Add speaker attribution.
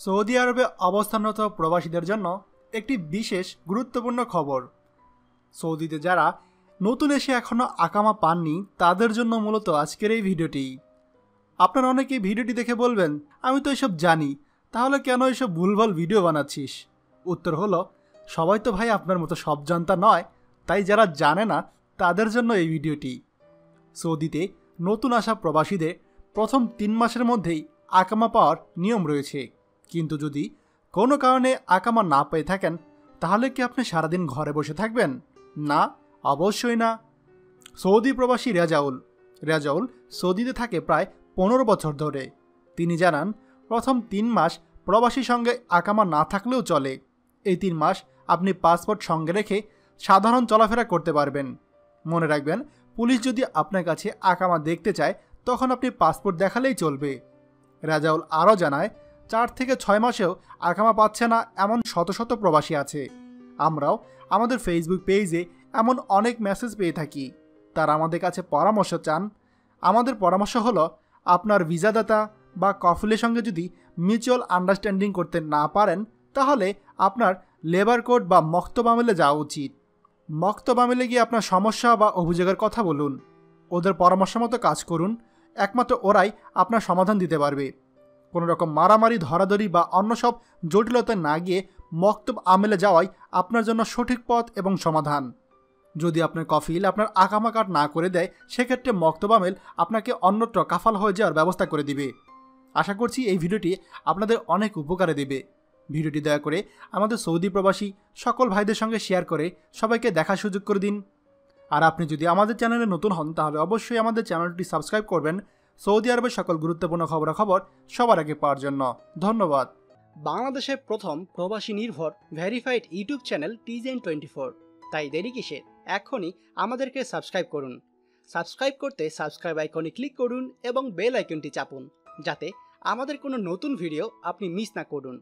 Speaker 1: Saudi আরবে অবস্থানরত প্রবাসীদের জন্য একটি বিশেষ গুরুত্বপূর্ণ খবর। সৌদিতে যারা নতুন এসে এখনও আকামা পাননি, তাদের জন্য মূলত আজকের এই ভিডিওটি। আপনারা অনেকে ভিডিওটি দেখে বলবেন, আমি তো এসব জানি, তাহলে কেন এসব ভুলভাল ভিডিও বানাচ্ছিস? উত্তর হলো, সবাই তো ভাই আপনার মতো সব জানতা নয়, তাই যারা জানে না, তাদের জন্য এই ভিডিওটি। সৌদিতে নতুন আসা প্রবাসীদের প্রথম তিন মাসের মধ্যেই আকামা পাওয়ার নিয়ম রয়েছে। কিন্তু যদি কোনো কারণে আকামা না পেয়ে থাকেন, তাহলে কি আপনি সারাদিন ঘরে বসে থাকবেন? না, অবশ্যই না। সৌদি প্রবাসী রেজাউল রেজাউল সৌদিতে থাকে প্রায় পনেরো বছর ধরে। তিনি জানান, প্রথম তিন মাস প্রবাসী সঙ্গে আকামা না থাকলেও চলে। এই তিন মাস আপনি পাসপোর্ট সঙ্গে রেখে সাধারণ চলাফেরা করতে পারবেন। মনে রাখবেন, পুলিশ যদি আপনার কাছে আকামা দেখতে চায়, তখন আপনি পাসপোর্ট দেখালেই চলবে। রাজাউল আরও জানায় চার থেকে ছয় মাসেও আকামা পাচ্ছে না এমন শত শত প্রবাসী আছে। আমরাও আমাদের ফেসবুক পেজে এমন অনেক মেসেজ পেয়ে থাকি। তারা আমাদের কাছে পরামর্শ চান। আমাদের পরামর্শ হলো, আপনার ভিসাদাতা বা কফিলের সঙ্গে যদি মিউচুয়াল আন্ডারস্ট্যান্ডিং করতে না পারেন, তাহলে আপনার লেবার কোড বা মক্তব আমেলে যাওয়া উচিত। মক্তব আমেলে গিয়ে আপনার সমস্যা বা অভিযোগের কথা বলুন। ওদের পরামর্শ মতো কাজ করুন। একমাত্র ওরাই আপনার সমাধান দিতে পারবে। কোনো রকম মারামারি, ধরাধরি বা অন্য সব জটিলতায় না গিয়ে মক্তব আমেলে যাওয়াই আপনার জন্য সঠিক পথ এবং সমাধান। যদি আপনার কফিল আপনার আকামা কাট না করে দেয়, সেক্ষেত্রে মক্তব আমেল আপনাকে অন্যত্র কাফাল হয়ে যাওয়ার ব্যবস্থা করে দিবে। আশা করছি এই ভিডিওটি আপনাদের অনেক উপকারে দেবে। ভিডিওটি দয়া করে আমাদের সৌদি প্রবাসী সকল ভাইদের সঙ্গে শেয়ার করে সবাইকে দেখার সুযোগ করে দিন। আর আপনি যদি আমাদের চ্যানেলে নতুন হন, তাহলে অবশ্যই আমাদের চ্যানেলটি সাবস্ক্রাইব করবেন। সৌদি আরবের সকল গুরুত্বপূর্ণ খবরাখবর সবার আগে পাওয়ার জন্য ধন্যবাদ।
Speaker 2: বাংলাদেশের প্রথম প্রবাসী নির্ভর ভেরিফাইড ইউটিউব চ্যানেল টিজেন টোয়েন্টি ফোর তাই দেরি কিসের এখনই আমাদেরকে সাবস্ক্রাইব করুন। সাবস্ক্রাইব করতে সাবস্ক্রাইব আইকনে ক্লিক করুন এবং বেল আইকনটি চাপুন, যাতে আমাদের কোনো নতুন ভিডিও আপনি মিস না করুন।